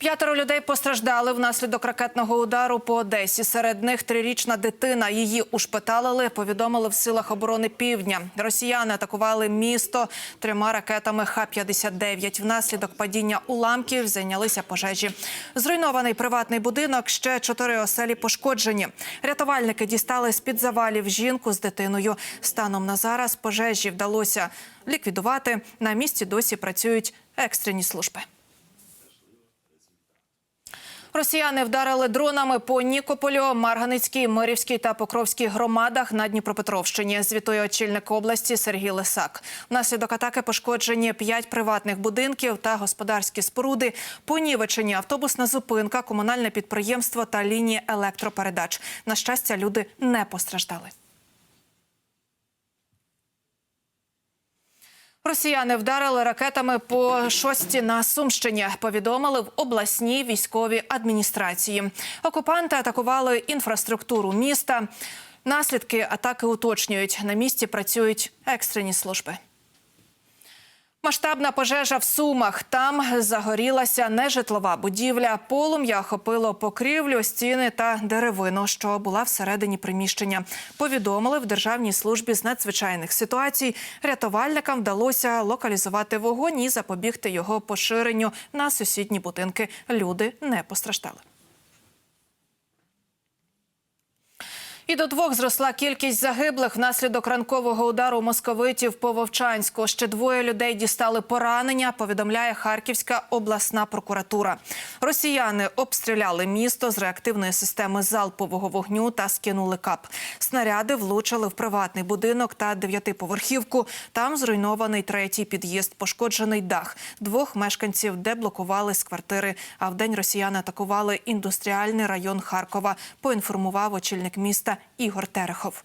П'ятеро людей постраждали внаслідок ракетного удару по Одесі. Серед них трирічна дитина. Її ушпиталили. Повідомили в силах оборони Півдня. Росіяни атакували місто трьома ракетами Х-59. Внаслідок падіння уламків зайнялися пожежі. Зруйнований приватний будинок. Ще чотири оселі пошкоджені. Рятувальники дістали з під завалів жінку з дитиною. Станом на зараз пожежі вдалося ліквідувати. На місці досі працюють екстрені служби. Росіяни вдарили дронами по Нікополю, Марганицькій, Мирівській та Покровській громадах на Дніпропетровщині. Звітує очільник області Сергій Лисак. Внаслідок атаки пошкоджені п'ять приватних будинків та господарські споруди. Понівечені автобусна зупинка, комунальне підприємство та лінії електропередач. На щастя, люди не постраждали. Росіяни вдарили ракетами по шості на Сумщині. Повідомили в обласній військовій адміністрації. Окупанти атакували інфраструктуру міста. Наслідки атаки уточнюють. На місці працюють екстрені служби. Масштабна пожежа в Сумах. Там загорілася нежитлова будівля. Полум'я охопило покрівлю, стіни та деревину, що була всередині приміщення. Повідомили в Державній службі з надзвичайних ситуацій. Рятувальникам вдалося локалізувати вогонь і запобігти його поширенню на сусідні будинки. Люди не постраждали. І до двох зросла кількість загиблих внаслідок ранкового удару московитів по Вовчанську. Ще двоє людей дістали поранення. Повідомляє Харківська обласна прокуратура. Росіяни обстріляли місто з реактивної системи залпового вогню та скинули кап. Снаряди влучили в приватний будинок та дев'ятиповерхівку. Там зруйнований третій під'їзд, пошкоджений дах. Двох мешканців деблокували з квартири. А вдень росіяни атакували індустріальний район Харкова. Поінформував очільник міста Ігор Терехов.